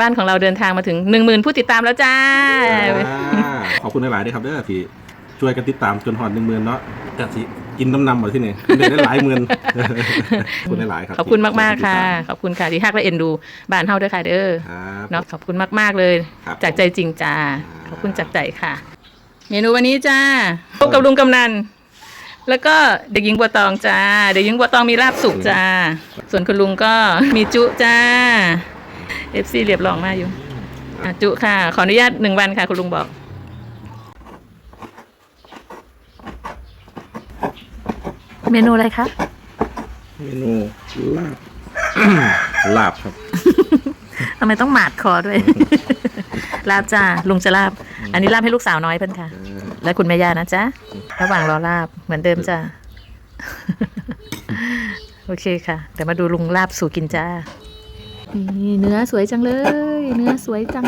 บ้านของเราเดินทางมาถึงหนึ่งหมื่นผู้ติดตามแล้วจ้าอ่าขอบคุณหลายๆด้วยครับเด้อที่ช่วยกันติดตามจนหอดหนึ่งหมื่นเนาะกะสิกินน้ำนำมาที่นี่ได้ได้หลายหมื่นขอบคุณหลายๆครับขอบคุณมากๆค่ะ ขอบคุณค่ะที่ฮักและเอ็นดูบ้านเฮาด้วยค่ะเด้อครับเนาะขอบคุณมากๆเลยครับจากใจจริงจ้าครับขอบคุณจากใจค่ะ เมนูวันนี้จ้าพบกับลุงกำนันแล้วก็เด็กหญิงบัวตองจ้า เด็กหญิงบัวตองมีลาบสุกจ้า ส่วนคุณลุงก็มีจุจ้า เอฟซีเรียบร้องมากอยู่อะจุค่ะ ขออนุญาตหนึ่งวันค่ะ คุณลุงบอก เมนูอะไรคะ เมนูลาบ ลาบครับ ทำไมต้องหมาดคอด้วย ลาบจ้าลุงจะลาบ อันนี้ลาบให้ลูกสาวน้อยเพิ่นค่ะ และคุณแม่ย่านะจ๊ะ ระหว่างรอลาบเหมือนเดิมจ้า โอเคค่ะ เดี๋ยวมาดูลุงลาบสู่กินจ้า นี่เนื้อสวยจังเลย เนื้อสวยจัง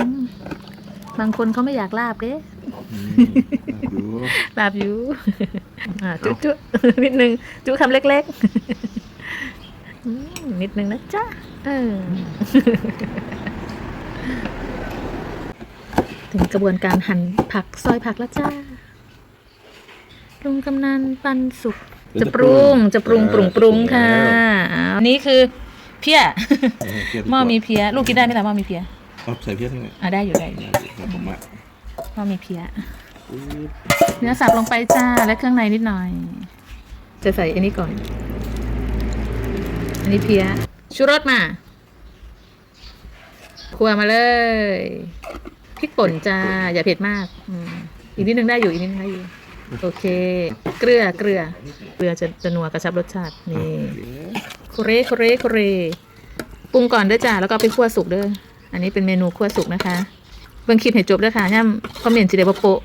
บางคนเขาไม่อยากลาบเด้ลาบอยู่อ่าจุจุนิดนึง จุคำเล็กๆอืมนิดนึงนะจ๊ะเออถึงกระบวนการหั่นผักซอยผักแล้วจ้าลุงกำนันปันสุกจะปรุงจะปรุงปรุงปรุงค่ะอ่าอันนี้คือ เพี้ยหม้อมีเพี้ยลูกกินได้ไหมล่ะหม้อมีเพี้ยครับใส่เพี้ยนหน่อยอ่าได้อยู่ได้อยู่ครับผมอะหม้อมีเพี้ยเนื้อสับลงไปจ้าและเครื่องในนิดหน่อย จะใส่อันนี้ก่อน อันนี้เพี้ยชูรสมาคั่วมาเลยพริกป่นจ้าอย่าเผ็ดมากอืมอีกนิดนึงได้อยู่อีกนิดนึงได้อยู่โอเค เกลือเกลือเกลือจะจะนัวกระชับรสชาตินี่โคเรโคเรโคเรปรุงก่อนเด้อจ้าแล้วก็เอาไปคั่วสุกเด้ออันนี้เป็นเมนูคั่วสุกนะคะเบิ่งคลิปให้จบด้วยค่ะย่ำคอมเมนต์สิเดบโปะ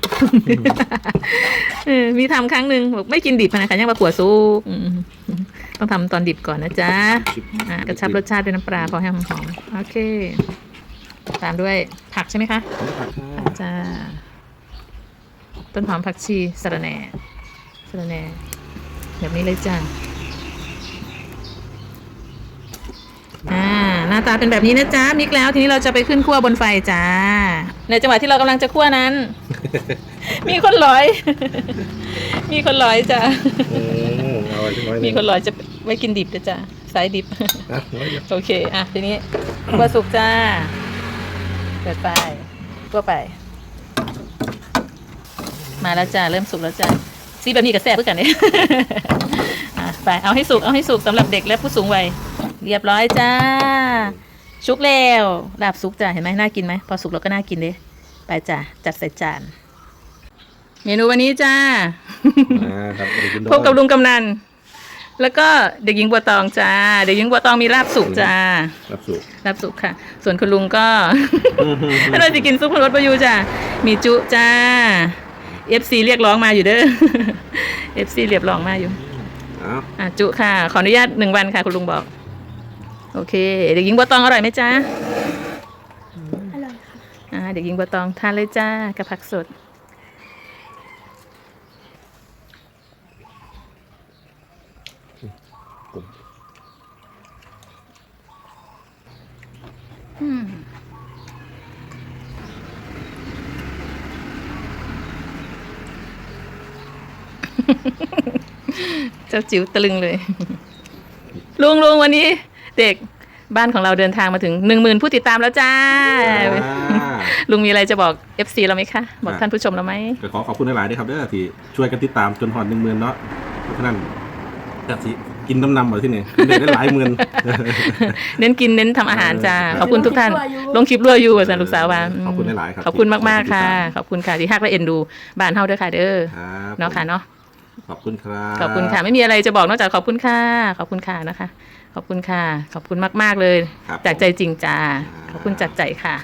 เออมีทำครั้งหนึ่งบอกไม่กินดิบนะคะย่ำมาขัวซุกอืมต้องทำตอนดิบก่อนนะจ๊ะอะกระชับรสชาติด้วยน้ำปลาพอให้หอมๆโอเค ตามด้วยผักใช่ไหมคะผักผักจ้าต้นหอมผักชีสะระแหน่สะระแหน่แบบนี้เลยจ้าอ่า หน้าตาเป็นแบบนี้นะจ๊ะมิกแล้วทีนี้เราจะไปขึ้นขั้วบนไฟจ้า ในจังหวะที่เรากำลังจะคั่วนั้น มีคนลอย มีคนลอยจ้ะโอ้เอาไว้ที่น้อยหมีงคนลอยจะไว้กินดิบนะจ้ะสายดิบอะน้อยเดียวโอเคอะทีนี้คั่วสุกจ้าเปิดไฟคั่วไป มาแล้วจ้าเริ่มสุกแล้วจ้าซีแบบนี้กับแซ่บเพื่อกันเนี่ยอะไปเอาให้สุกเอาให้สุกสำหรับเด็กและผู้สูงวัย เรียบร้อยจ้า ชุกแล้วลาบสุกจ้าเห็นไหมน่ากินไหมพอสุกแล้วก็น่ากินเด้ไปจ้าจัดใส่จาน เมนูวันนี้จ้าอ่าครับไปกินพบกับลุงกำนัน แล้วก็เด็กหญิงบัวตองจ้า เด็กหญิงบัวตองมีลาบสุกจ้ารับสุกลาบสุกค่ะ ส่วนคุณลุงก็เราจะกินซุปรสประยูจ้ามีจุจ้า FC เรียกร้องมาอยู่เด้อ FC เรียกร้องมาอยู่เอาอะจุค่ะ ขออนุญาตหนึ่งวันค่ะ คุณลุงบอก โอเค เด็กหญิงบัวตองอร่อยไหมจ้าอร่อยค่ะอ่าเด็กหญิงบัวตองทานเลยจ้ากับผักสดอืมเจ้าจิ๋วตะลึงเลย ลุงลุงวันนี้ เด็กบ้านของเราเดินทางมาถึงหนึ่งหมื่นผู้ติดตามแล้วจ้าอ่าลุงมีอะไรจะบอก FC เราไหมคะ บอกท่านผู้ชมเราไหมก็ขอขอบคุณหลายๆด้วยครับเด้อที่ช่วยกันติดตามจนหอดหนึ่งหมื่นเนาะเพราะฉะนั้นกะสิกินน้ำนำมาที่นี่ได้ได้หลายหมื่นเน้นกินเน้นทำอาหารจ้าเออขอบคุณทุกท่านลลงงคคลิลิปปรั่รั่ววออยู่ยู่สันลูกสาวว่าขอบคุณหลายๆครับขอบคุณมากๆค่ะที่ขอบคุณค่ะที่ฮักและเอ็นดูบ้านเฮาด้วยค่ะเด้อครับเนาะค่ะเนาะ ขอบคุณครับขอบคุณค่ะ ไม่มีอะไรจะบอกนอกจากขอบคุณค่ะขอบคุณค่ะนะคะ ขอบคุณค่ะ ขอบคุณมาก ๆ เลยครับจากใจจริงจ้าครับขอบคุณจากใจค่ะ